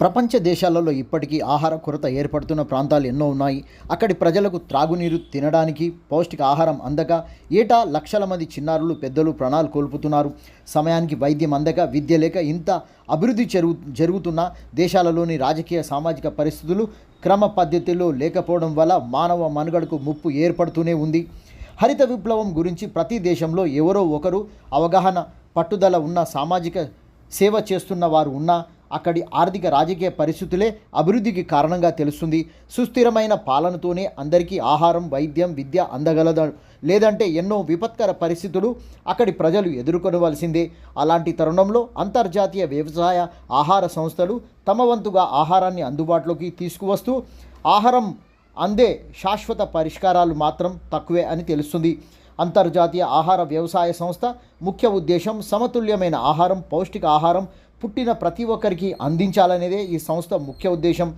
ప్రపంచ దేశాలలో ఇప్పటికీ ఆహార కొరత ఏర్పడుతున్న ప్రాంతాలు ఎన్నో ఉన్నాయి. అక్కడి ప్రజలకు త్రాగునీరు తినడానికి పౌష్టిక ఆహారం అందక ఏటా లక్షల మంది చిన్నారులు పెద్దలు ప్రాణాలు కోల్పోతున్నారు. సమయానికి వైద్యం అందక విద్య లేక ఇంత అభివృద్ధి జరుగు జరుగుతున్న దేశాలలోని రాజకీయ సామాజిక పరిస్థితులు క్రమ పద్ధతిలో లేకపోవడం వల్ల మానవ మనుగడకు ముప్పు ఏర్పడుతూనే ఉంది. హరిత విప్లవం గురించి ప్రతి దేశంలో ఎవరో ఒకరు అవగాహన పట్టుదల ఉన్న సామాజిక సేవ చేస్తున్న వారు ఉన్నా అక్కడి ఆర్థిక రాజకీయ పరిస్థితులే అభివృద్ధికి కారణంగా తెలుస్తుంది. సుస్థిరమైన పాలనతోనే అందరికీ ఆహారం వైద్యం విద్య అందగలద లేదంటే ఎన్నో విపత్కర పరిస్థితులు అక్కడి ప్రజలు ఎదుర్కొనవలసిందే. అలాంటి తరుణంలో అంతర్జాతీయ వ్యవసాయ ఆహార సంస్థలు తమ వంతుగా ఆహారాన్ని అందుబాటులోకి తీసుకువస్తూ ఆహారం అందే శాశ్వత పరిష్కారాలు మాత్రం తక్కువే అని తెలుస్తుంది. అంతర్జాతీయ ఆహార వ్యవసాయ సంస్థ ముఖ్య ఉద్దేశం సమతుల్యమైన ఆహారం పౌష్టిక ఆహారం పుట్టిన ప్రతి ఒక్కరికి అందించాలనేదే ఈ సంస్థ ముఖ్య ఉద్దేశం.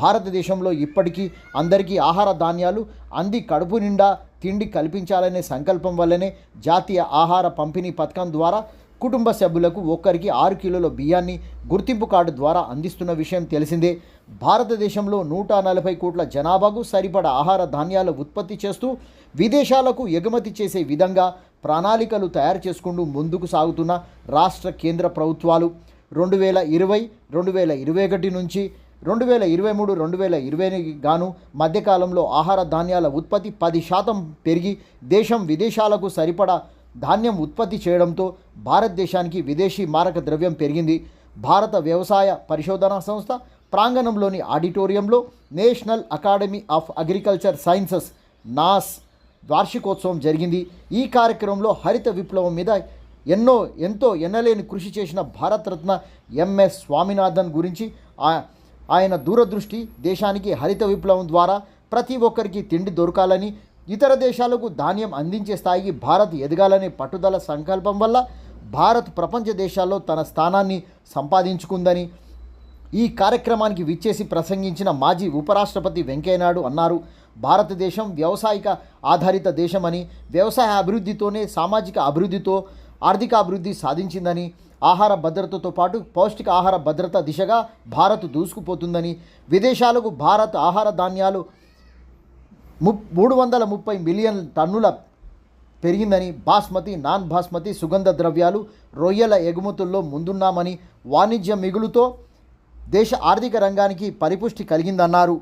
భారతదేశంలో ఇప్పటికీ అందరికీ ఆహార ధాన్యాలు అంది కడుపు నిండా తిండి కల్పించాలనే సంకల్పం వల్లనే జాతీయ ఆహార పంపిణీ పథకం ద్వారా కుటుంబ సభ్యులకు ఒక్కరికి ఆరు కిలోల బియ్యాన్ని గుర్తింపు కార్డు ద్వారా అందిస్తున్న విషయం తెలిసిందే. భారతదేశంలో నూట నలభై కోట్ల జనాభాకు సరిపడ ఆహార ధాన్యాలు ఉత్పత్తి చేస్తూ విదేశాలకు ఎగుమతి చేసే విధంగా ప్రణాళికలు తయారు చేసుకుంటూ ముందుకు సాగుతున్న రాష్ట్ర కేంద్ర ప్రభుత్వాలు. రెండు వేల ఇరవై రెండు వేల ఇరవై ఒకటి నుంచి రెండు వేల ఇరవై మూడు రెండు వేల ఇరవైకి గాను మధ్యకాలంలో ఆహార ధాన్యాల ఉత్పత్తి పది శాతం పెరిగి దేశం విదేశాలకు సరిపడా ధాన్యం ఉత్పత్తి చేయడంతో భారతదేశానికి విదేశీ మారక ద్రవ్యం పెరిగింది. భారత వ్యవసాయ పరిశోధనా సంస్థ ప్రాంగణంలోని ఆడిటోరియంలో national academy of agriculture sciences NAAS వార్షికోత్సవం జరిగింది. ఈ కార్యక్రమంలో హరిత విప్లవం మీద ఎన్నో ఎంతో ఎన్నలేని కృషి చేసిన భారతరత్న ఎంఎస్ స్వామినాథన్ గురించి ఆ- ఆయన దూరదృష్టి దేశానికి హరిత విప్లవం ద్వారా ప్రతి ఒక్కరికి తిండి దొరకాలని ఇతర దేశాలకు ధాన్యం అందించే స్థాయికి భారత్ ఎదగాలనే పట్టుదల సంకల్పం వల్ల భారత్ ప్రపంచ దేశాల్లో తన స్థానాన్ని సంపాదించుకుందని ఈ కార్యక్రమానికి విచ్చేసి ప్రసంగించిన మాజీ ఉపరాష్ట్రపతి వెంకయ్యనాయుడు అన్నారు. భారతదేశం వ్యవసాయక ఆధారిత దేశమని వ్యవసాయ అభివృద్ధితోనే సామాజిక అభివృద్ధితో ఆర్థిక అభివృద్ధి సాధించిందని ఆహార భద్రతతో పాటు పౌష్టిక ఆహార భద్రత దిశగా భారత్ దూసుకుపోతుందని విదేశాలకు భారత్ ఆహార ధాన్యాలు ము మూడు వందల ముప్పై మిలియన్ టన్నుల పెరిగిందని బాస్మతి నాన్ బాస్మతి సుగంధ ద్రవ్యాలు రొయ్యల ఎగుమతుల్లో ముందున్నామని వాణిజ్య మిగులుతో దేశ ఆర్థిక రంగానికి పరిపుష్టి కలిగిందన్నారు.